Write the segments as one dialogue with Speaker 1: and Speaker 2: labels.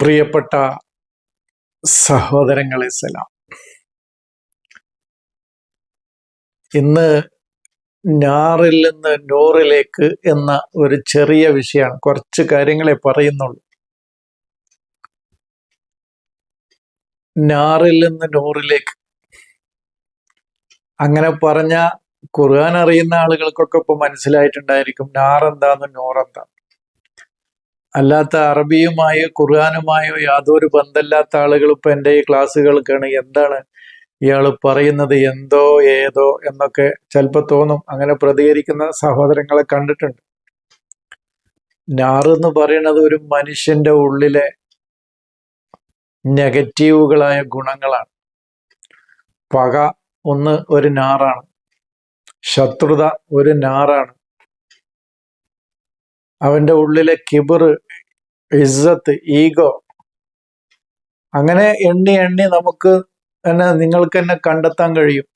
Speaker 1: പ്രിയപ്പെട്ട സഹോദരങ്ങളെ സലാം. ഇന്ന് ഞാറിൽ നിന്ന് നൂറിലേക്ക് എന്ന ഒരു ചെറിയ വിഷയമാണ്. കുറച്ച് കാര്യങ്ങളെ പറയുന്നുള്ളൂ. ഞാറിൽ നിന്ന് നൂറിലേക്ക്. അങ്ങനെ പറഞ്ഞ ഖുർആൻ അറിയുന്ന ആളുകൾക്കൊക്കെ ഇപ്പൊ മനസ്സിലായിട്ടുണ്ടായിരിക്കും ഞാറെന്താന്ന് നൂറെന്താന്ന്. അല്ലാത്ത അറബിയുമായോ ഖുർആാനുമായോ യാതൊരു ബന്ധമില്ലാത്ത ആളുകൾ ഇപ്പൊ എന്റെ ഈ ക്ലാസ്സുകൾക്കാണ്. എന്താണ് ഇയാൾ പറയുന്നത്? എന്തോ ഏതോ എന്നൊക്കെ ചിലപ്പോൾ തോന്നും. അങ്ങനെ പ്രതികരിക്കുന്ന സഹോദരങ്ങളെ കണ്ടിട്ടുണ്ട്. നാറ് എന്ന് പറയുന്നത് ഒരു മനുഷ്യന്റെ ഉള്ളിലെ നെഗറ്റീവുകളായ ഗുണങ്ങളാണ്. പക ഒന്ന് ഒരു നാറാണ്. ശത്രുത ഒരു നാറാണ്. അവന്റെ ഉള്ളിലെ കിബിർ ഇസ്സത്ത് ഈഗോ. അങ്ങനെ എണ്ണി എണ്ണി നമുക്ക് തന്നെ നിങ്ങൾക്ക് തന്നെ കണ്ടെത്താൻ കഴിയും.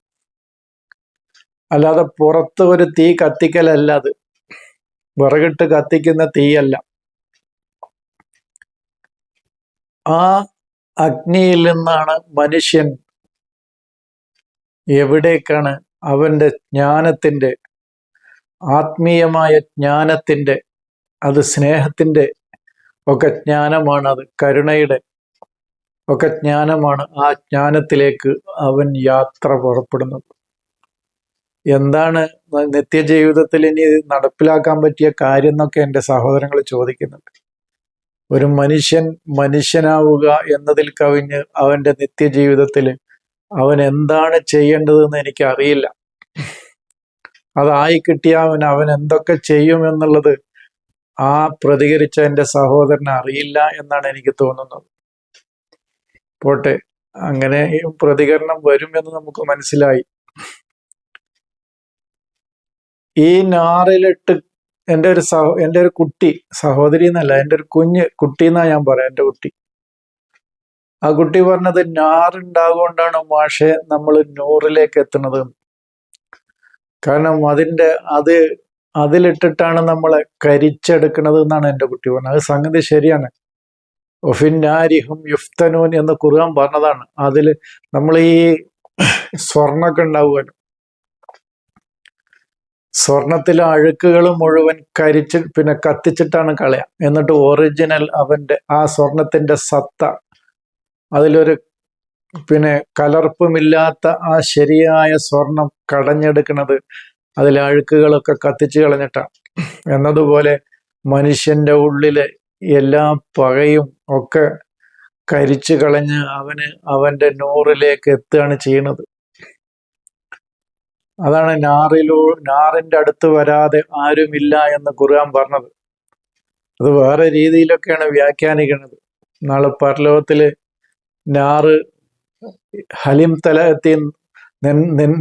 Speaker 1: അല്ലാതെ പുറത്ത് ഒരു തീ കത്തിക്കലല്ല അത്. വിറകിട്ട് കത്തിക്കുന്ന തീയല്ല. ആ അഗ്നിയിൽ നിന്നാണ് മനുഷ്യൻ എവിടേക്കാണ് അവന്റെ ജ്ഞാനത്തിന്റെ ആത്മീയമായ ജ്ഞാനത്തിന്റെ അത് സ്നേഹത്തിന്റെ ഒക്കെ ജ്ഞാനമാണ് അത് കരുണയുടെ ഒക്കെ ജ്ഞാനമാണ് ആ ജ്ഞാനത്തിലേക്ക് അവൻ യാത്ര പുറപ്പെടുന്നത്. എന്താണ് നിത്യജീവിതത്തിൽ ഇനി നടപ്പിലാക്കാൻ പറ്റിയ കാര്യം എന്നൊക്കെ എന്റെ സഹോദരങ്ങൾ ചോദിക്കുന്നുണ്ട്. ഒരു മനുഷ്യൻ മനുഷ്യനാവുക എന്നതിൽ കവിഞ്ഞ് അവന്റെ നിത്യജീവിതത്തിൽ അവൻ എന്താണ് ചെയ്യേണ്ടതെന്ന് എനിക്കറിയില്ല. അതായി കിട്ടിയ അവൻ അവൻ എന്തൊക്കെ ചെയ്യും എന്നുള്ളത് ആ പ്രതികരിച്ച എന്റെ സഹോദരന് അറിയില്ല എന്നാണ് എനിക്ക് തോന്നുന്നത്. പോട്ടെ അങ്ങനെ പ്രതികരണം വരും എന്ന് നമുക്ക് മനസ്സിലായി. ഈ നാറിലിട്ട് എന്റെ ഒരു സഹോ എന്റെ ഒരു കുട്ടി സഹോദരി എന്നല്ല എന്റെ ഒരു കുഞ്ഞ് കുട്ടി എന്നാ ഞാൻ പറയാം എന്റെ കുട്ടി. ആ കുട്ടി പറഞ്ഞത് നാറുണ്ടാകൊണ്ടാണ് മാഷെ നമ്മൾ നൂറിലേക്ക് എത്തുന്നത്. കാരണം അതിന്റെ അത് അതിലിട്ടിട്ടാണ് നമ്മൾ കരിച്ചെടുക്കുന്നത് എന്നാണ് എന്റെ കുട്ടി പറഞ്ഞത്. അത് സംഗതി ശരിയാണ്. ഒഫിന്നാരിഹും യുഫ്തനൂൻ എന്ന് കുറുകാൻ പറഞ്ഞതാണ്. അതിൽ നമ്മൾ ഈ സ്വർണൊക്കെ ഉണ്ടാവുമല്ലോ. സ്വർണത്തിലെ അഴുക്കുകൾ മുഴുവൻ കരിച്ച് പിന്നെ കത്തിച്ചിട്ടാണ് കളയാം എന്നിട്ട് ഒറിജിനൽ അവന്റെ ആ സ്വർണത്തിന്റെ സത്ത അതിലൊരു പിന്നെ കലർപ്പുമില്ലാത്ത ആ ശരിയായ സ്വർണം കടഞ്ഞെടുക്കുന്നത് അതിലെ അഴുക്കുകളൊക്കെ കത്തിച്ചു കളഞ്ഞിട്ടാണ് എന്നതുപോലെ മനുഷ്യന്റെ ഉള്ളിലെ എല്ലാ പകയും ഒക്കെ കരിച്ചു കളഞ്ഞ് അവന് അവന്റെ നൂറിലേക്ക് എത്തുകയാണ് ചെയ്യുന്നത് അതാണ് നാറിലൂ നാറിന്റെ അടുത്ത് വരാതെ ആരുമില്ല എന്ന് ഖുർആൻ പറഞ്ഞത്. അത് വേറെ രീതിയിലൊക്കെയാണ് വ്യാഖ്യാനിക്കുന്നത് നാളെ പരലോകത്തിൽ നാറ് ഹലിം തലത്തി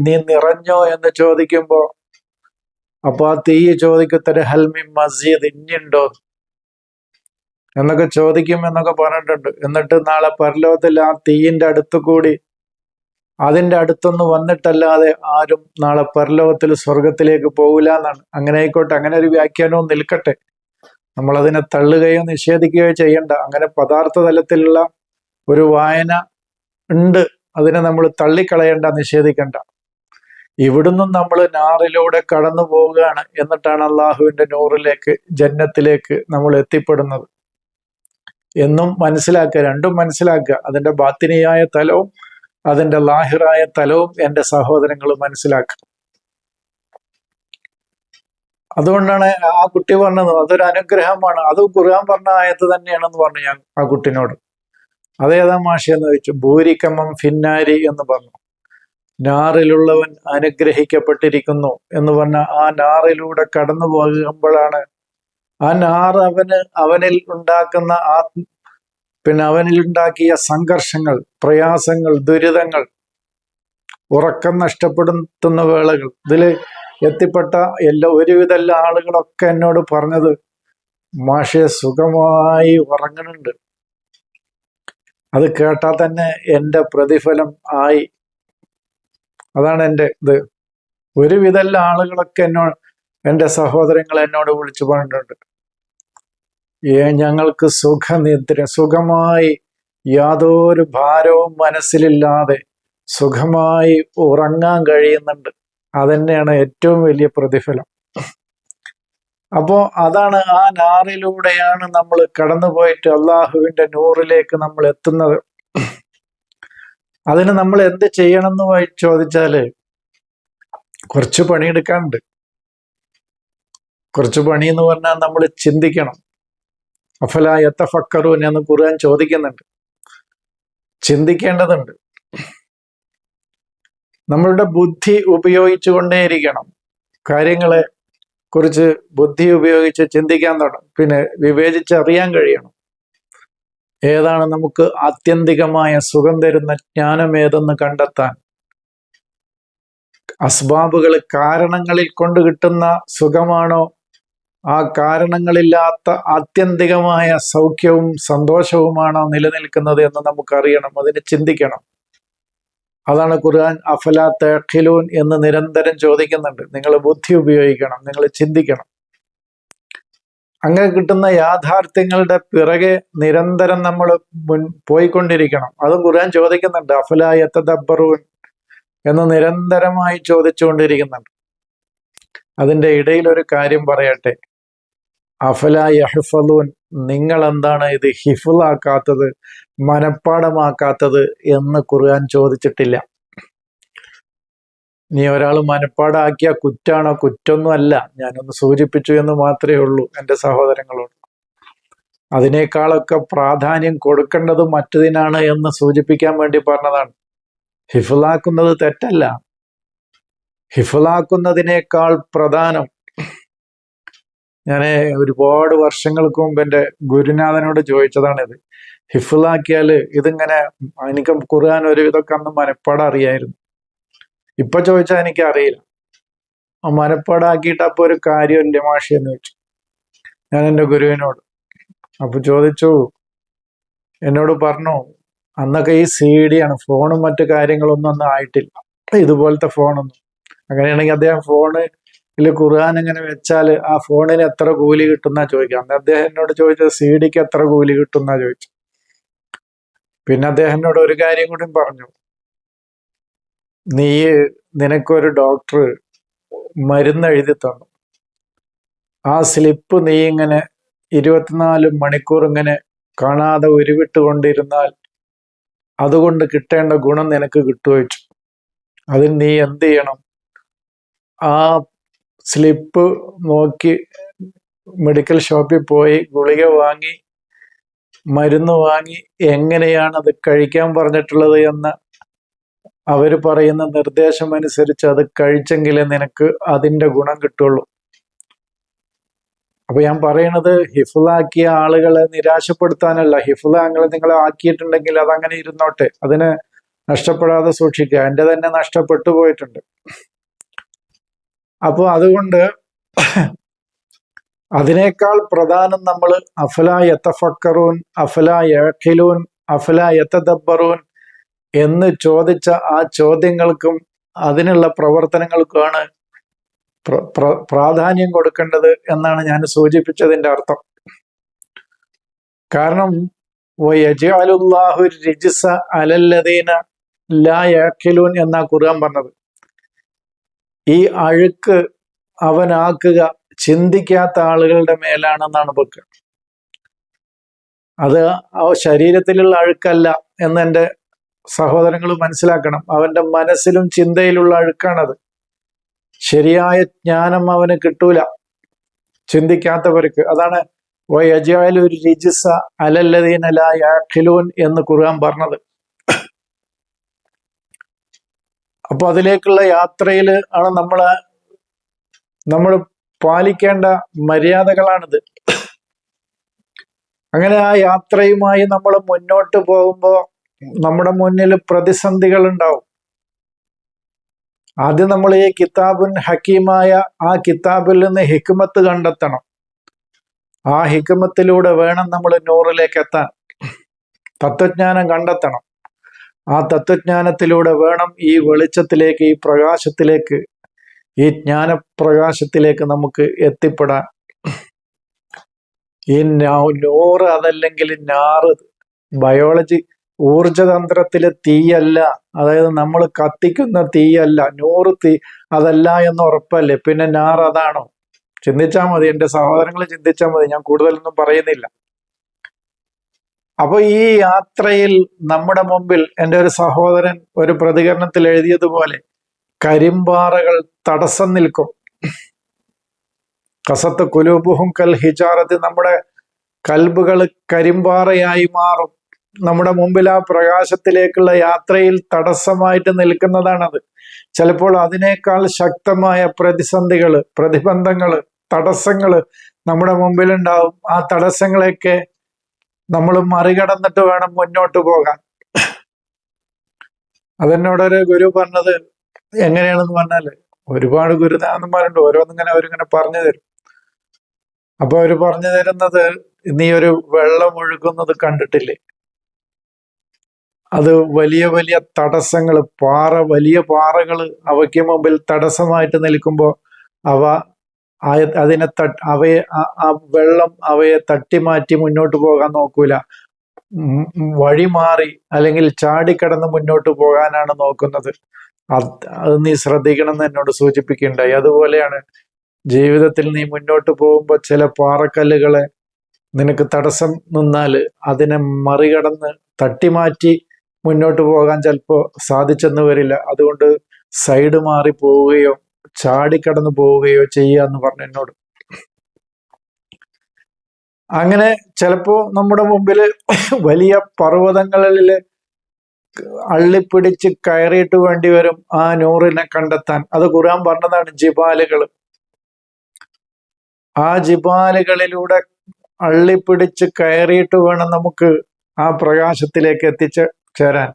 Speaker 1: നീ നിറഞ്ഞോ എന്ന് ചോദിക്കുമ്പോ അപ്പൊ ആ തെയ്യ ചോദിക്കത്തര ഹൽമി മസ്ജിദ് ഇനിയുണ്ടോ? എന്നൊക്കെ ചോദിക്കും എന്നൊക്കെ പറഞ്ഞിട്ടുണ്ട്. എന്നിട്ട് നാളെ പരലോകത്തിൽ ആ തീയിന്റെ അടുത്തു കൂടി അതിന്റെ അടുത്തൊന്നും വന്നിട്ടല്ലാതെ ആരും നാളെ പരലോകത്തിൽ സ്വർഗത്തിലേക്ക് പോകില്ല എന്നാണ്. അങ്ങനെ ആയിക്കോട്ടെ അങ്ങനെ ഒരു വ്യാഖ്യാനവും നിൽക്കട്ടെ. നമ്മൾ അതിനെ തള്ളുകയോ നിഷേധിക്കുകയോ ചെയ്യണ്ട. അങ്ങനെ പദാർത്ഥ തലത്തിലുള്ള ഒരു വായന ഉണ്ട്. അതിനെ നമ്മൾ തള്ളിക്കളയണ്ട നിഷേധിക്കണ്ട. ഇവിടുന്നും നമ്മൾ നാറിലൂടെ കടന്നു പോവുകയാണ് എന്നിട്ടാണ് അള്ളാഹുവിന്റെ നൂറിലേക്ക് ജന്നത്തിലേക്ക് നമ്മൾ എത്തിപ്പെടുന്നത്. എന്നും മനസ്സിലാക്കുക രണ്ടും മനസ്സിലാക്കുക. അതിന്റെ ബാത്തിനിയായ തലവും അതിന്റെ ലാഹിറായ തലവും എന്റെ സഹോദരങ്ങൾ മനസ്സിലാക്കുക. അതുകൊണ്ടാണ് ആ കുട്ടി പറഞ്ഞത് അതൊരു അനുഗ്രഹമാണ്. അത് ഖുർആൻ പറഞ്ഞ ആയത്ത് തന്നെയാണെന്ന് പറഞ്ഞു ഞാൻ ആ കുട്ടിനോട്. അതേതാ മാഷി എന്ന് ചോദിച്ചു. ഭൂരിക്കമ്മം ഫിന്നാരി എന്ന് പറഞ്ഞു. നാറിലുള്ളവൻ അനുഗ്രഹിക്കപ്പെട്ടിരിക്കുന്നു എന്ന് പറഞ്ഞ ആ നാറിലൂടെ കടന്നു പോകുമ്പോഴാണ് ആ നാറ് അവന് അവനിൽ ഉണ്ടാക്കുന്ന ആ പിന്നെ അവനിൽ ഉണ്ടാക്കിയ സംഘർഷങ്ങൾ പ്രയാസങ്ങൾ ദുരിതങ്ങൾ ഉറക്കം നഷ്ടപ്പെടുത്തുന്ന വേളകൾ. ഇതിൽ എത്തിപ്പെട്ട എല്ലാ ഒരുവിധ എല്ലാ ആളുകളൊക്കെ എന്നോട് പറഞ്ഞത് മാഷെ സുഖമായി ഉറങ്ങുന്നുണ്ട് അത് കേട്ടാൽ തന്നെ എന്റെ പ്രതിഫലം ആയി അതാണ് എന്റെ ഇത്. ഒരുവിധ ആളുകളൊക്കെ എന്നോട് എന്റെ സഹോദരങ്ങൾ എന്നോട് വിളിച്ചു പറഞ്ഞിട്ടുണ്ട്. ഏ ഞങ്ങൾക്ക് സുഖനിദ്ര സുഖമായി യാതൊരു ഭാരവും മനസ്സിലില്ലാതെ സുഖമായി ഉറങ്ങാൻ കഴിയുന്നുണ്ട്. അതന്നെയാണ് ഏറ്റവും വലിയ പ്രതിഫലം. അപ്പോ അതാണ് ആ നാറിലൂടെയാണ് നമ്മൾ കടന്നു പോയിട്ട് അള്ളാഹുവിന്റെ നൂറിലേക്ക് നമ്മൾ എത്തുന്നത്. അതിന് നമ്മൾ എന്ത് ചെയ്യണം എന്ന് ചോദിച്ചാൽ കുറച്ച് പണിയെടുക്കാനുണ്ട്. കുറച്ച് പണി എന്ന് പറഞ്ഞാൽ നമ്മൾ ചിന്തിക്കണം. അഫല എത്ത ഫക്കറു എന്ന് കുറുവാൻ ചോദിക്കുന്നുണ്ട്. ചിന്തിക്കേണ്ടതുണ്ട്. നമ്മളുടെ ബുദ്ധി ഉപയോഗിച്ചുകൊണ്ടേയിരിക്കണം. കാര്യങ്ങളെ കുറിച്ച് ബുദ്ധി ഉപയോഗിച്ച് ചിന്തിക്കാൻ തുടങ്ങും. പിന്നെ വിവേചിച്ചറിയാൻ കഴിയണം. ഏതാണ് നമുക്ക് ആത്യന്തികമായ സുഖം തരുന്ന ജ്ഞാനം ഏതെന്ന് കണ്ടെത്താൻ? അസ്ബാബുകൾ കാരണങ്ങളിൽ കൊണ്ട് കിട്ടുന്ന സുഖമാണോ? ആ കാരണങ്ങളില്ലാത്ത ആത്യന്തികമായ സൗഖ്യവും സന്തോഷവുമാണോ നിലനിൽക്കുന്നത് എന്ന് നമുക്കറിയണം അതിന് ചിന്തിക്കണം. അതാണ് ഖുർആൻ അഫല തേഖിലൂൻ എന്ന് നിരന്തരം ചോദിക്കുന്നുണ്ട്. നിങ്ങൾ ബുദ്ധി ഉപയോഗിക്കണം നിങ്ങൾ ചിന്തിക്കണം. അങ്ങനെ കിട്ടുന്ന യാഥാർത്ഥ്യങ്ങളുടെ പിറകെ നിരന്തരം നമ്മൾ മുൻ പോയിക്കൊണ്ടിരിക്കണം. അതും ഖുർആൻ ചോദിക്കുന്നുണ്ട് അഫല യത്തദബ്ബറൂൻ എന്ന് നിരന്തരമായി ചോദിച്ചുകൊണ്ടിരിക്കുന്നുണ്ട്. അതിന്റെ ഇടയിൽ ഒരു കാര്യം പറയട്ടെ. അഫല യഹ്ഫലൂൻ? നിങ്ങൾ എന്താണ് ഇത് ഹിഫുലാക്കാത്തത് മനപ്പാടമാക്കാത്തത് എന്ന് ഖുർആൻ ചോദിച്ചിട്ടില്ല. നീ ഒരാൾ മനപ്പാടാക്കിയ കുറ്റാണോ കുറ്റൊന്നുമല്ല ഞാനൊന്ന് സൂചിപ്പിച്ചു എന്ന് മാത്രമേ ഉള്ളൂ എന്റെ സഹോദരങ്ങളോട്. അതിനേക്കാളൊക്കെ പ്രാധാന്യം കൊടുക്കേണ്ടത് മറ്റതിനാണ് എന്ന് സൂചിപ്പിക്കാൻ വേണ്ടി പറഞ്ഞതാണ്. ഹിഫുലാക്കുന്നത് തെറ്റല്ല. ഹിഫുലാക്കുന്നതിനേക്കാൾ പ്രധാനം. ഞാൻ ഒരുപാട് വർഷങ്ങൾക്ക് മുമ്പ് എന്റെ ഗുരുനാഥനോട് ചോദിച്ചതാണിത്. ഹിഫുലാക്കിയാൽ ഇതിങ്ങനെ എനിക്ക് ഖുർആൻ ഒരു ഇതൊക്കെ അന്ന് മനപ്പാടം അറിയായിരുന്നു ഇപ്പൊ ചോദിച്ചാൽ എനിക്ക് അറിയില്ല. മനപ്പാടാക്കിയിട്ട് അപ്പൊ ഒരു കാര്യമില്ല മാഷി എന്ന് വെച്ചു. ഞാൻ എന്റെ ഗുരുവിനോട് അപ്പൊ ചോദിച്ചു എന്നോട് പറഞ്ഞു അന്നൊക്കെ ഈ സി ഡി ആണ് ഫോണും മറ്റു കാര്യങ്ങളൊന്നും അന്ന് ആയിട്ടില്ല. ഇതുപോലത്തെ ഫോണൊന്നും. അങ്ങനെയാണെങ്കിൽ അദ്ദേഹം ഫോണ് ഇതിൽ ഖുർആൻ ഇങ്ങനെ വെച്ചാൽ ആ ഫോണിന് എത്ര കൂലി കിട്ടുന്ന ചോദിക്കുക. അന്ന് അദ്ദേഹം എന്നോട് ചോദിച്ചത് സി ഡിക്ക് എത്ര കൂലി കിട്ടുന്ന ചോദിച്ചു. പിന്നെ അദ്ദേഹം എന്നോട് ഒരു കാര്യം കൂടി പറഞ്ഞു. നീ നിനക്കൊരു ഡോക്ടർ മരുന്ന് എഴുതി തന്നു. ആ സ്ലിപ്പ് നീ ഇങ്ങനെ ഇരുപത്തിനാല് മണിക്കൂർ ഇങ്ങനെ കാണാതെ ഉരുവിട്ടുകൊണ്ടിരുന്നാൽ അതുകൊണ്ട് കിട്ടേണ്ട ഗുണം നിനക്ക് കിട്ടുവച്ചു. അതിന് നീ എന്ത് ചെയ്യണം? ആ സ്ലിപ്പ് നോക്കി മെഡിക്കൽ ഷോപ്പിൽ പോയി ഗുളിക വാങ്ങി മരുന്ന് വാങ്ങി എങ്ങനെയാണ് അത് കഴിക്കാൻ പറഞ്ഞിട്ടുള്ളത് എന്ന് അവർ പറയുന്ന നിർദ്ദേശം അനുസരിച്ച് അത് കഴിച്ചെങ്കിലേ നിനക്ക് അതിന്റെ ഗുണം കിട്ടുള്ളൂ. അപ്പൊ ഞാൻ പറയണത് ഹിഫുലാക്കിയ ആളുകളെ നിരാശപ്പെടുത്താനല്ല. ഹിഫുല അങ്ങനെ നിങ്ങളെ ആക്കിയിട്ടുണ്ടെങ്കിൽ അതങ്ങനെ ഇരുന്നോട്ടെ. അതിനെ നഷ്ടപ്പെടാതെ സൂക്ഷിക്കുക. എന്റെ തന്നെ നഷ്ടപ്പെട്ടു പോയിട്ടുണ്ട്. അപ്പോൾ അതുകൊണ്ട് അതിനേക്കാൾ പ്രധാനം നമ്മൾ അഫല യത്തഫക്കറൂൻ അഫല യഖിലൂൻ അഫല യത്തദബ്ബറൂൻ എന്ന് ചോദിച്ച ആ ചോദ്യങ്ങൾക്കും അതിനുള്ള പ്രവർത്തനങ്ങൾക്കുമാണ് പ്ര- പ്ര- പ്രാധാന്യം കൊടുക്കേണ്ടത് എന്നാണ് ഞാൻ സൂചിപ്പിച്ചതിന്റെ അർത്ഥം. കാരണം വയജാലുല്ലാഹു രജിസ അലല്ലദീന ലാ യാഖിലൂൻ എന്നാ ഖുർആൻ പറഞ്ഞത്. ഈ അഴുക്ക് അവനാക്കുക ചിന്തിക്കാത്ത ആളുകളുടെ മേലാണെന്നാണ് ബുക്ക്. അത് ആ ശരീരത്തിലുള്ള അഴുക്കല്ല എന്നെ സഹോദരങ്ങൾ മനസ്സിലാക്കണം. അവന്റെ മനസ്സിലും ചിന്തയിലുള്ള അഴുക്കാണത്. ശരിയായ ജ്ഞാനം അവന് കിട്ടൂല. ചിന്തിക്കാത്തവർക്ക്. അതാണ് ഒരു രജിസ അലല്ലദീനലാഖിലൂൻ എന്ന് ഖുർആൻ പറഞ്ഞത്. അപ്പൊ അതിലേക്കുള്ള യാത്രയിൽ ആണ് നമ്മൾ നമ്മൾ പാലിക്കേണ്ട മര്യാദകളാണിത്. അങ്ങനെ ആ യാത്രയുമായി നമ്മൾ മുന്നോട്ട് പോകുമ്പോൾ നമ്മുടെ മുന്നിൽ പ്രതിസന്ധികൾ ഉണ്ടാവും ആദ്യം നമ്മൾ ഈ കിതാബുൻ ഹക്കീമായ ആ കിതാബിൽ നിന്ന് ഹിക്മത്ത് കണ്ടെത്തണം. ആ ഹിക്മത്തിലൂടെ വേണം നമ്മൾ നൂറിലേക്ക് എത്താൻ. തത്വജ്ഞാനം കണ്ടെത്തണം. ആ തത്വജ്ഞാനത്തിലൂടെ വേണം ഈ വെളിച്ചത്തിലേക്ക് ഈ പ്രകാശത്തിലേക്ക് ഈ ജ്ഞാനപ്രകാശത്തിലേക്ക് നമുക്ക് എത്തിപ്പെടാൻ. ഈ നൂറ് അതല്ലെങ്കിൽ നാറ് ബയോളജി ഊർജതന്ത്രത്തിലെ തീയല്ല. അതായത് നമ്മൾ കത്തിക്കുന്ന തീയല്ല. നൂറ് തീ അതല്ല എന്ന് ഉറപ്പല്ലേ? പിന്നെ നാർ അതാണോ? ചിന്തിച്ചാൽ മതി. എന്റെ സഹോദരങ്ങൾ ചിന്തിച്ചാൽ മതി. ഞാൻ കൂടുതലൊന്നും പറയുന്നില്ല. അപ്പൊ ഈ യാത്രയിൽ നമ്മുടെ മുമ്പിൽ എന്റെ ഒരു സഹോദരൻ ഒരു പ്രതികരണത്തിൽ എഴുതിയതുപോലെ കരിമ്പാറകൾ തടസ്സം നിൽക്കും. കസത്ത് കുലൂബുഹും കൽ ഹിജാറത്ത് നമ്മുടെ കൽബുകൾ കരിമ്പാറയായി മാറും. നമ്മുടെ മുമ്പിൽ ആ പ്രകാശത്തിലേക്കുള്ള യാത്രയിൽ തടസ്സമായിട്ട് നിൽക്കുന്നതാണത്. ചിലപ്പോൾ അതിനേക്കാൾ ശക്തമായ പ്രതിസന്ധികൾ പ്രതിബന്ധങ്ങൾ തടസ്സങ്ങൾ നമ്മുടെ മുമ്പിലുണ്ടാവും. ആ തടസ്സങ്ങളെയൊക്കെ നമ്മൾ മറികടന്നിട്ട് വേണം മുന്നോട്ട് പോകാൻ. അതെന്നോടൊരു ഗുരു പറഞ്ഞത് എങ്ങനെയാണെന്ന് പറഞ്ഞാൽ ഒരുപാട് ഗുരുനാഥന്മാരുണ്ട്. ഓരോന്നിങ്ങനെ അവരിങ്ങനെ പറഞ്ഞു തരും. അപ്പൊ അവർ പറഞ്ഞു തരുന്നത് നീ ഒരു വെള്ളം ഒഴുകുന്നത് കണ്ടിട്ടില്ലേ? അത് വലിയ വലിയ തടസ്സങ്ങൾ പാറ വലിയ പാറകൾ അവയ്ക്ക് മുമ്പിൽ തടസ്സമായിട്ട് നിൽക്കുമ്പോൾ അവ അതിനെ തട്ട് അവയെ ആ- വെള്ളം അവയെ തട്ടിമാറ്റി മുന്നോട്ട് പോകാൻ നോക്കൂല. വഴി മാറി അല്ലെങ്കിൽ ചാടിക്കടന്ന് മുന്നോട്ട് പോകാനാണ് നോക്കുന്നത്. അത് നീ ശ്രദ്ധിക്കണം എന്ന് എന്നോട് സൂചിപ്പിക്കുകയുണ്ടായി. അതുപോലെയാണ് ജീവിതത്തിൽ നീ മുന്നോട്ട് പോകുമ്പോൾ ചില പാറക്കല്ലുകളെ നിനക്ക് തടസ്സം നിന്നാൽ അതിനെ മറികടന്ന് തട്ടിമാറ്റി മുന്നോട്ട് പോകാൻ ചിലപ്പോൾ സാധിച്ചെന്ന് വരില്ല. അതുകൊണ്ട് സൈഡ് മാറി പോവുകയോ ചാടിക്കടന്നു പോവുകയോ ചെയ്യുക എന്ന് പറഞ്ഞു എന്നോട്. അങ്ങനെ ചിലപ്പോ നമ്മുടെ മുമ്പിൽ വലിയ പർവതങ്ങളിൽ അള്ളിപ്പിടിച്ച് കയറിയിട്ട് വേണ്ടി വരും ആ നൂറിനെ കണ്ടെത്താൻ. അത് ഖുർആൻ പറഞ്ഞതാണ് ജിബാലുകൾ. ആ ജിബാലുകളിലൂടെ അള്ളിപ്പിടിച്ച് കയറിയിട്ട് വേണം നമുക്ക് ആ പ്രകാശത്തിലേക്ക് എത്തിച്ച് ചേരാൻ.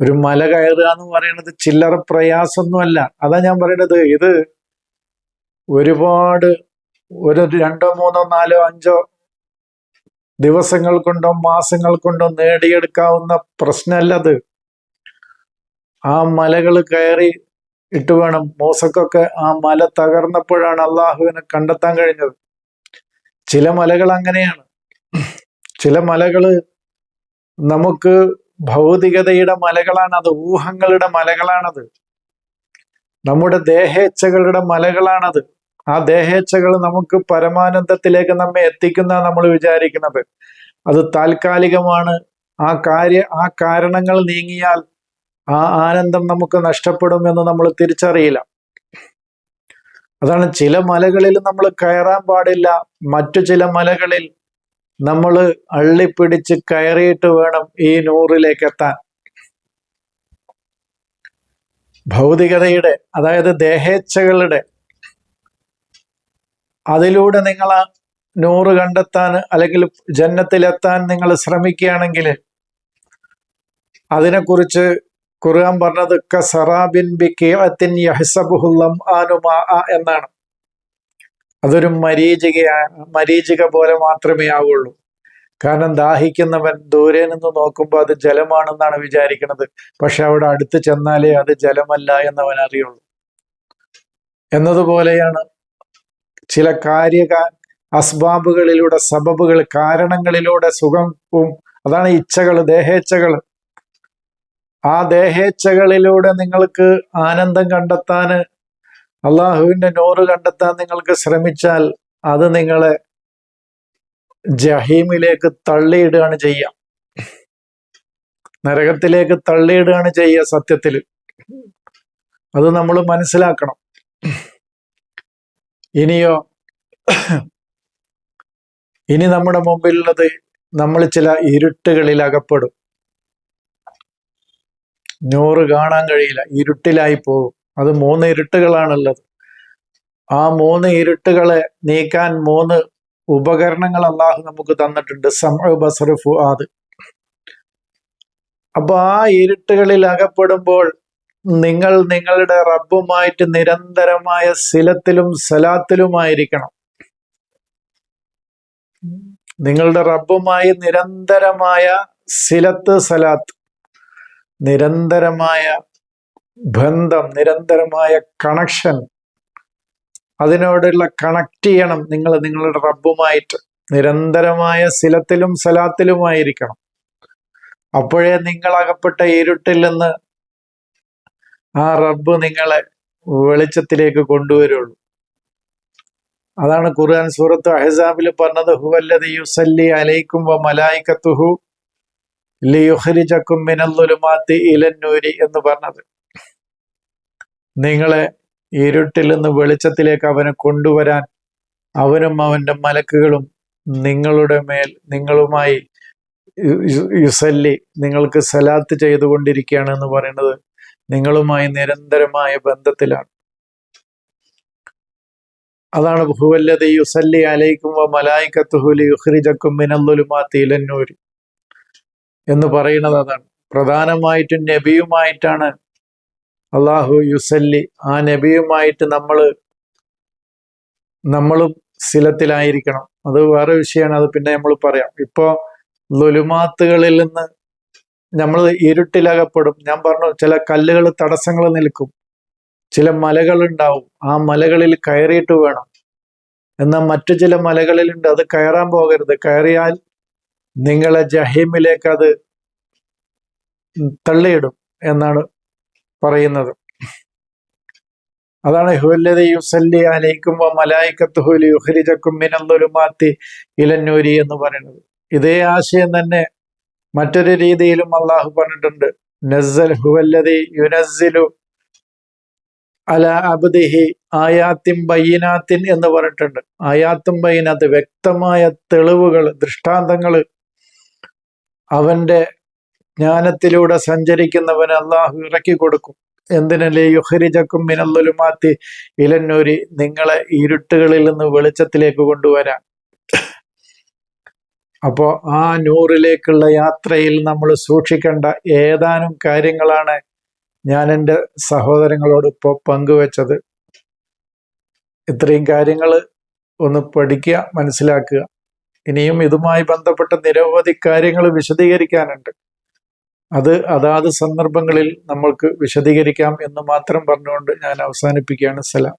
Speaker 1: ഒരു മല കയറുക എന്ന് പറയുന്നത് ചില്ലറ പ്രയാസമൊന്നുമല്ല. അതാ ഞാൻ പറയുന്നത് ഇത് ഒരുപാട് ഒരു രണ്ടോ മൂന്നോ നാലോ അഞ്ചോ ദിവസങ്ങൾ കൊണ്ടോ മാസങ്ങൾ കൊണ്ടോ നേടിയെടുക്കാവുന്ന പ്രശ്നമല്ലത് ആ മലകൾ കയറി ഇട്ട് വേണം. മോസക്കൊക്കെ ആ മല തകർന്നപ്പോഴാണ് അള്ളാഹുവിനെ കണ്ടെത്താൻ കഴിഞ്ഞത്. ചില മലകൾ അങ്ങനെയാണ്. ചില മലകൾ നമുക്ക് ഭൗതികതയുടെ മലകളാണത് ഊഹങ്ങളുടെ മലകളാണത്. നമ്മുടെ ദേഹേച്ഛകളുടെ മലകളാണത്. ആ ദേഹേച്ഛകൾ നമുക്ക് പരമാനന്ദത്തിലേക്ക് നമ്മെ എത്തിക്കുന്ന നമ്മൾ വിചാരിക്കുന്നത്. അത് താൽക്കാലികമാണ്. ആ കാര്യ ആ കാരണങ്ങൾ നീങ്ങിയാൽ ആ ആനന്ദം നമുക്ക് നഷ്ടപ്പെടും എന്ന് നമ്മൾ തിരിച്ചറിയില്ല. അതാണ് ചില മലകളിൽ നമ്മൾ കയറാൻ പാടില്ല. മറ്റു ചില മലകളിൽ നമ്മൾ അള്ളിപ്പിടിച്ച് കയറിയിട്ട് വേണം ഈ നൂറിലേക്ക് എത്താൻ ഭൗതികതയുടെ അതായത് ദേഹേച്ഛകളുടെ അതിലൂടെ നിങ്ങൾ ആ നൂറ് കണ്ടെത്താൻ അല്ലെങ്കിൽ ജന്നത്തിലെത്താൻ നിങ്ങൾ ശ്രമിക്കുകയാണെങ്കിൽ അതിനെക്കുറിച്ച് ഖുർആൻ പറഞ്ഞത് കസറാബിൻ ആനുമാ എന്നാണ്. അതൊരു മരീചികയാണ് മരീചിക പോലെ മാത്രമേ ആവുള്ളൂ. കാരണം ദാഹിക്കുന്നവൻ ദൂരെ നിന്ന് നോക്കുമ്പോൾ അത് ജലമാണെന്നാണ് വിചാരിക്കുന്നത് പക്ഷെ അവിടെ അടുത്ത് ചെന്നാലേ അത് ജലമല്ല എന്നവൻ അറിയുള്ളൂ. എന്നതുപോലെയാണ് ചില കാര്യ അസ്ബാബുകളിലൂടെ സബബുകൾ കാരണങ്ങളിലൂടെ സുഖവും അതാണ് ഇച്ഛകൾ ദേഹേച്ഛകൾ. ആ ദേഹേച്ഛകളിലൂടെ നിങ്ങൾക്ക് ആനന്ദം കണ്ടെത്താൻ അള്ളാഹുവിന്റെ നോറ് കണ്ടെത്താൻ നിങ്ങൾക്ക് ശ്രമിച്ചാൽ അത് നിങ്ങളെ ജഹീമിലേക്ക് തള്ളിയിടുകയാണ് ചെയ്യുക. നരകത്തിലേക്ക് തള്ളിയിടുകയാണ് ചെയ്യുക സത്യത്തിൽ. അത് നമ്മൾ മനസ്സിലാക്കണം. ഇനിയോ ഇനി നമ്മുടെ മുമ്പിലുള്ളത് നമ്മൾ ചില ഇരുട്ടുകളിൽ അകപ്പെടും. നൂറ് കാണാൻ കഴിയില്ല. ഇരുട്ടിലായി പോകും. അത് മൂന്ന് ഇരുട്ടുകളാണുള്ളത്. ആ മൂന്ന് ഇരുട്ടുകളെ നീക്കാൻ മൂന്ന് ഉപകരണങ്ങൾ അള്ളാഹു നമുക്ക് തന്നിട്ടുണ്ട്. സമ ബസറുഫു ആദ് അപ്പൊ ആ ഇരുട്ടുകളിൽ അകപ്പെടുമ്പോൾ നിങ്ങൾ നിങ്ങളുടെ റബ്ബുമായിട്ട് നിരന്തരമായ സിലത്തിലും സലാത്തിലുമായിരിക്കണം. നിങ്ങളുടെ റബ്ബുമായി നിരന്തരമായ സിലത്ത് സലാത്ത് നിരന്തരമായ ബന്ധം നിരന്തരമായ കണക്ഷൻ അതിനോടുള്ള കണക്ട് ചെയ്യണം നിങ്ങൾ നിങ്ങളുടെ റബ്ബുമായിട്ട്. നിരന്തരമായ സിലത്തിലും സലാത്തിലുമായിരിക്കണം. അപ്പോഴേ നിങ്ങൾ അകപ്പെട്ട ഇരുട്ടിൽ നിന്ന് ആ റബ്ബ് നിങ്ങളെ വെളിച്ചത്തിലേക്ക് കൊണ്ടുവരുള്ളൂ. അതാണ് ഖുർആൻ സൂറത്ത് അഹസാബിൽ പറഞ്ഞത് ഹുവല്ലത് യുസല്ലി അലൈക്കും വ മലായിക്കത്തുഹു ലിയുഹരിജക്കും മിനല്ലുലുമാത്തി ഇലന്നൂരി എന്ന് പറഞ്ഞത്. നിങ്ങളെ ഇരുട്ടിൽ നിന്ന് വെളിച്ചത്തിലേക്ക് അവനെ കൊണ്ടുവരാൻ അവനും അവന്റെ മലക്കുകളും നിങ്ങളുടെ മേൽ നിങ്ങളുമായി യുസല്ലി നിങ്ങൾക്ക് സലാത്ത് ചെയ്തുകൊണ്ടിരിക്കുകയാണ് എന്ന് പറയുന്നത് നിങ്ങളുമായി നിരന്തരമായ ബന്ധത്തിലാണ്. അതാണ് ഹുവല്ലതി യുസല്ലി അലൈക്കും വ മലായിക്കത്തുഹുലി യുഹ്രിജക്കും മിനല്ലുലുമാത്തി ഇലന്നൂരി എന്ന് പറയുന്നത് അതാണ്. പ്രധാനമായിട്ടും നബിയുമായിട്ടാണ് അള്ളാഹു യുസല്ലി ആ നബിയുമായിട്ട് നമ്മൾ നമ്മളും സിലത്തിലായിരിക്കണം. അത് വേറെ വിഷയമാണ് അത് പിന്നെ നമ്മൾ പറയാം. ഇപ്പോ ലുലുമാത്തുകളിൽ നിന്ന് നമ്മൾ ഇരുട്ടിലകപ്പെടും. ഞാൻ പറഞ്ഞു ചില കല്ലുകൾ തടസ്സങ്ങൾ നിൽക്കും. ചില മലകൾ ഉണ്ടാവും ആ മലകളിൽ കയറിയിട്ട് വേണം. എന്നാൽ മറ്റു ചില മലകളിലുണ്ട് അത് കയറാൻ പോകരുത്. കയറിയാൽ നിങ്ങളെ ജഹീമിലേക്ക് അത് തള്ളിയിടും എന്നാണ് പറയുന്നത്. അതാണ് ഹുവല്ലതി യുസല്ലി അലൈക്കും ഇലന്നൂരി എന്ന് പറയുന്നത്. ഇതേ ആശയം തന്നെ മറ്റൊരു രീതിയിലും അള്ളാഹു പറഞ്ഞിട്ടുണ്ട്. നസ്സൽ ഹുവല്ലതി യുനസ്സിലു അല അബ്ദിഹി ആയാത്തിൻ ബൈനാത്തിൻ എന്ന് പറഞ്ഞിട്ടുണ്ട്. ആയാത്തും ബൈനാത്ത് വ്യക്തമായ തെളിവുകൾ ദൃഷ്ടാന്തങ്ങൾ അവന്റെ ജ്ഞാനത്തിലൂടെ സഞ്ചരിക്കുന്നവന് അള്ളാഹു ഇറക്കി കൊടുക്കും. എന്തിനല്ലേ യുഹരിജക്കും മിനല്ലുലുമാത്തി ഇലന്നൂരി. നിങ്ങളെ ഇരുട്ടുകളിൽ നിന്ന് വെളിച്ചത്തിലേക്ക് കൊണ്ടുവരാൻ. അപ്പോ ആ നൂറിലേക്കുള്ള യാത്രയിൽ നമ്മൾ സൂക്ഷിക്കേണ്ട ഏതാനും കാര്യങ്ങളാണ് ഞാൻ എന്റെ സഹോദരങ്ങളോട് ഇപ്പോൾ പങ്കുവച്ചത്. ഇത്രയും കാര്യങ്ങൾ ഒന്ന് പഠിക്കുക മനസ്സിലാക്കുക. ഇനിയും ഇതുമായി ബന്ധപ്പെട്ട നിരവധി കാര്യങ്ങൾ വിശദീകരിക്കാനുണ്ട്. അത് അതാത് സന്ദർഭങ്ങളിൽ നമ്മൾക്ക് വിശദീകരിക്കാം എന്ന് മാത്രം പറഞ്ഞുകൊണ്ട് ഞാൻ അവസാനിപ്പിക്കുകയാണ്. സലാം.